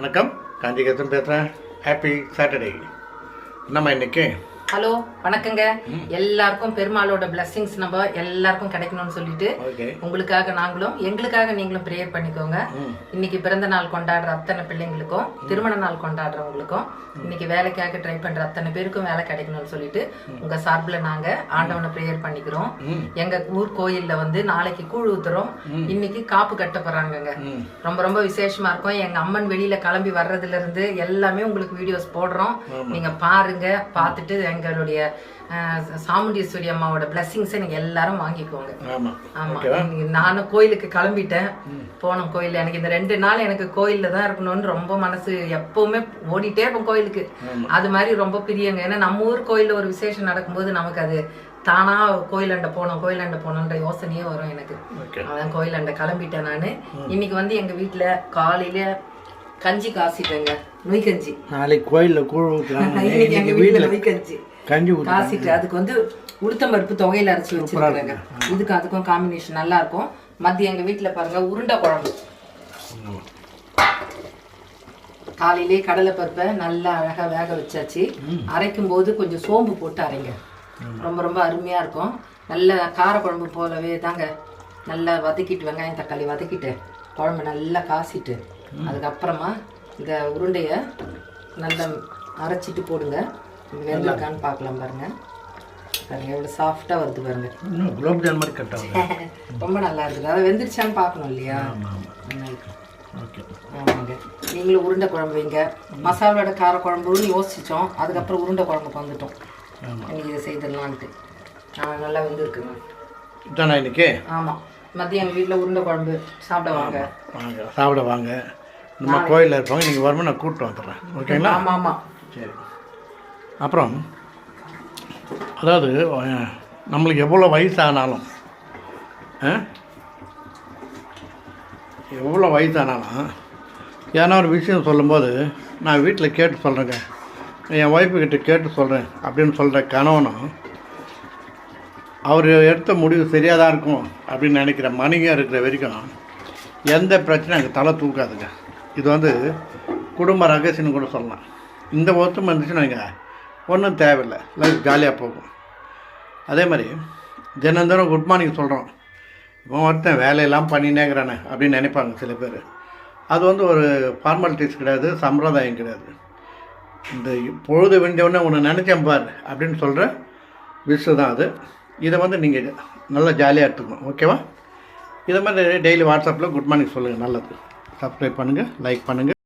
வணக்கம். காந்திகேசன் பேசுகிறேன் happy Saturday நம்ம இன்றைக்கி ஹலோ வணக்கங்க. எல்லாருக்கும் பெருமாளோட blessings நம்ம எல்லாருக்கும் கிடைக்கணும்னு சொல்லிட்டு உங்களுக்காக நாங்களும் எங்களுக்காக நீங்களும் ப்ரேயர் பண்ணிக்கோங்க. இன்னைக்கு பிறந்த நாள் கொண்டாடுற அத்தனை பிள்ளைங்களுக்கும் திருமண நாள் கொண்டாடுறவங்களுக்கும் இன்னைக்கு வேலைக்காக ட்ரை பண்ற அத்தனை பேருக்கும் வேலை கிடைக்கணும்னு சொல்லிட்டு உங்க சார்பில் நாங்க ஆண்டவனை ப்ரேயர் பண்ணிக்கிறோம். எங்க ஊர் கோயில்ல வந்து நாளைக்கு கூழ் ஊத்துறோம் இன்னைக்கு காப்பு கட்ட போறாங்கங்க. ரொம்ப ரொம்ப விசேஷமா இருக்கும். எங்க அம்மன் வெளியில கிளம்பி வர்றதுல இருந்து எல்லாமே உங்களுக்கு வீடியோஸ் போடுறோம். நீங்க பாருங்க பார்த்துட்டு எங்களுடைய சாமுண்டீஸ்வரி அம்மாவோட பிளெஸிங்ஸை நீங்க எல்லாரும் வாங்கிக்கோங்க. ஆமாம் நானும் கோயிலுக்கு கிளம்பிட்டேன். போனோம் கோயில் எனக்கு இந்த ரெண்டு நாள் எனக்கு கோயில்ல தான் இருக்கணும்னு ரொம்ப மனசு எப்பவுமே ஓடிட்டே இருப்போம் கோயிலுக்கு. அது மாதிரி ரொம்ப பிரியங்க. ஏன்னா நம்ம ஊர் கோயில்ல ஒரு விசேஷம் நடக்கும்போது நமக்கு அது தானா கோயிலாண்ட போனோம் கோயிலாண்ட போனோன்ற யோசனையே வரும் எனக்கு. அதான் கோயிலாண்ட கிளம்பிட்டேன் நான். இன்னைக்கு வந்து எங்க வீட்ல காலையில கஞ்சி காசிட்டேங்க. நொய் கஞ்சி. நாளைக்கு கோயிலில் கூழ் ஊற்றுறாங்க இன்னைக்கு எங்க வீட்ல நொய் கஞ்சி. கஞ்சி காசிட்டு அதுக்கு வந்து உளுத்தம் பருப்பு தொகையில அரைச்சி வச்சிருக்காங்க இதுக்கு அதுக்கும் காம்பினேஷன் நல்லா இருக்கும். மதியம் எங்க வீட்ல பாருங்க உருண்டை குழம்பு. காலையிலே கடலை பருப்பை நல்லா அழகா வேக வச்சாச்சு. அரைக்கும் போது கொஞ்சம் சோம்பு போட்டு அரைங்க. ரொம்ப ரொம்ப அருமையா இருக்கும். நல்ல கார குழம்பு போலவே தாங்க நல்லா வதக்கிட்டு வெங்காயம் தக்காளி வதக்கிட்டு குழம்பு நல்லா காசிட்டு அதுக்கப்புறமா இந்த உருண்டைய நல்லா அரைச்சிட்டு போடுங்க. வெந்திருக்கான்னு பார்க்கலாம் பாருங்க. பாருங்க எவ்வளோ சாஃப்டாக வருது பாருங்க. இன்னும் குலோப் ஜான் மாதிரி கட் ரொம்ப நல்லா இருக்குது. அதை வெந்திருச்சான்னு பார்க்கணும் இல்லையா? ஆமாங்க. நீங்களும் உருண்டை குழம்பு வைங்க. மசாலோட கார குழம்புன்னு யோசிச்சோம். அதுக்கப்புறம் உருண்டை குழம்புக்கு வந்துட்டோம். இன்னைக்கு இதை செய்திடலான்ட்டு. நல்லா வெந்திருக்குங்க இதானா இன்னைக்கு? ஆமாம் மதியம் எங்கள் வீட்டில் உருண்டை குழம்பு. சாப்பிட வாங்க. வாங்க. சாப்பிட வாங்க. நம்ம கோயிலில் இருப்போங்க நீங்கள் வரும்போது நான் கூப்பிட்டு வந்துடுறேன். ஓகேங்களா? ஆமாம் ஆமாம் சரி. அப்புறம் அதாவது நம்மளுக்கு எவ்வளோ வயசானாலும் எவ்வளோ வயசானாலும் ஏன்னா ஒரு விஷயம் சொல்லும்போது நான் வீட்டில் கேட்டு சொல்கிறேங்க என் ஒய்ஃபுக்கிட்ட கேட்டு சொல்கிறேன் அப்படின்னு சொல்கிற கணவனும் அவர் எடுத்த முடிவு சரியாக தான் இருக்கும் அப்படின்னு நினைக்கிற மனைவியாக இருக்கிற வரைக்கும் எந்த பிரச்சனையும் அங்கே தலை தூக்காதுங்க. இது வந்து குடும்ப ரகசியம்னு கூட சொல்லலாம். இந்த ஒத்துமை இருந்துச்சுன்னு வைங்க. ஒன்றும் தேவையில்லை. லைஃப் ஜாலியாக போகும். அதே மாதிரி தினம் குட் மார்னிங் சொல்கிறோம் இவன் ஒருத்தன் வேலையெல்லாம் பண்ணினேங்கிறானே அப்படின்னு நினைப்பாங்க சில பேர். அது வந்து ஒரு ஃபார்மாலிட்டிஸ் கிடையாது சம்பிரதாயம் கிடையாது. இந்த பொழுது வேண்டியவொடனே உன்னை நினச்சேன் பார் அப்படின்னு சொல்கிற விஷயம் தான் அது. இதை வந்து நீங்கள் நல்லா ஜாலியாக எடுத்துக்கணும். ஓகேவா இதை மாதிரி டெய்லி வாட்ஸ்அப்பில் குட் மார்னிங் சொல்லுங்கள் நல்லது. சப்ஸ்கிரைப் பண்ணுங்கள் லைக் பண்ணுங்கள்